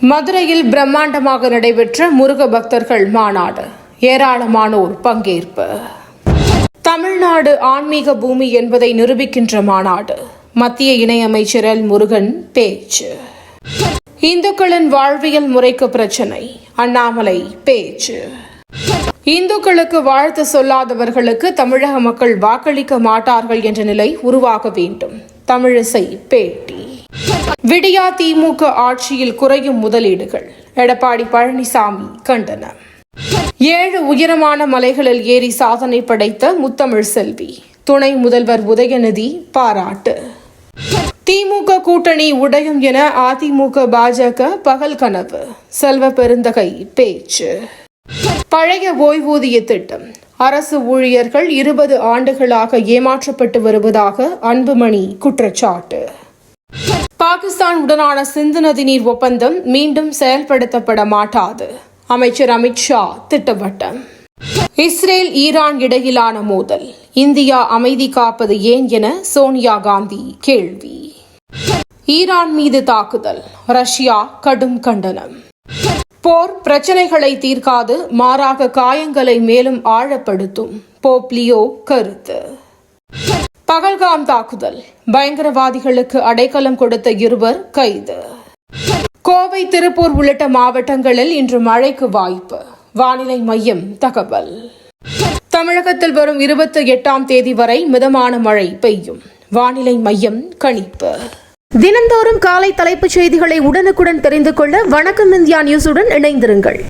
மதுரையில் பிரம்மாண்டமாக நடைபெற்ற முருக பக்தர்கள் மாநாடு. ஏராளமானோர் பங்கேற்பு. தமிழ்நாடு ஆன்மீக பூமி என்பதை நிரூபிக்கின்ற மாநாடு. மத்திய இணையமைச்சர் எல். முருகன் பேச்சு. இந்துக்களின் வாழ்வியல் முறைக்கு பிரச்சனை. அண்ணாமலை பேச்சு. இந்துக்களுக்கு வாழ்த்து சொல்லாதவர்களுக்கு தமிழக மக்கள் வாக்களிக்க மாட்டார்கள் என்ற நிலை உருவாக வேண்டும். தமிழிசை பேட்டி. விடியா திமுக ஆட்சியில் குறையும் முதலீடுகள். எடப்பாடி பழனிசாமி கண்டனம் ஏழு உயரமான மலைகளில் ஏறி சாதனை படைத்த முத்தமிழ் செல்வி. துணை முதல்வர் உதயநிதி பாராட்டு. திமுக கூட்டணி உடையும் என அதிமுக பாஜக பகல் கனவு. செல்வ பெருந்தகை பேச்சு. பழைய ஓய்வூதிய திட்டம். அரசு ஊழியர்கள் இருபது ஆண்டுகளாக ஏமாற்றப்பட்டு வருவதாக அன்புமணி குற்றச்சாட்டு. பாகிஸ்தான் உடனான சிந்து நதிநீர் ஒப்பந்தம் மீண்டும் செயல்படுத்தப்பட மாட்டாது. அமைச்சர் அமித்ஷா திட்டவட்டம். இஸ்ரேல் ஈரான் இடையிலான மோதல். இந்தியா அமைதி காப்பது ஏன் என சோனியா காந்தி கேள்வி. ஈரான் மீது தாக்குதல். ரஷ்யா கடும் கண்டனம். போர் பிரச்சனைகளை தீர்க்காது மாறாக காயங்களை மேலும் ஆழப்படுத்தும். போப்லியோ கருத்து. பகல்காம் தாக்குதல். பயங்கரவாதிகளுக்கு அடைக்கலம் கொடுத்த இருவர் கைது. கோவை திருப்பூர் உள்ளிட்ட மாவட்டங்களில் இன்று மழைக்கு வாய்ப்பு. வானிலை மையம் தகவல். தமிழகத்தில் வரும் இருபத்தி எட்டாம் தேதி வரை மிதமான மழை பெய்யும். வானிலை மையம் கணிப்பு. தினந்தோறும் காலை தலைப்புச் செய்திகளை உடனுக்குடன் தெரிந்து கொள்ள வணக்கம் இந்தியா நியூஸுடன் இணைந்திருங்கள்.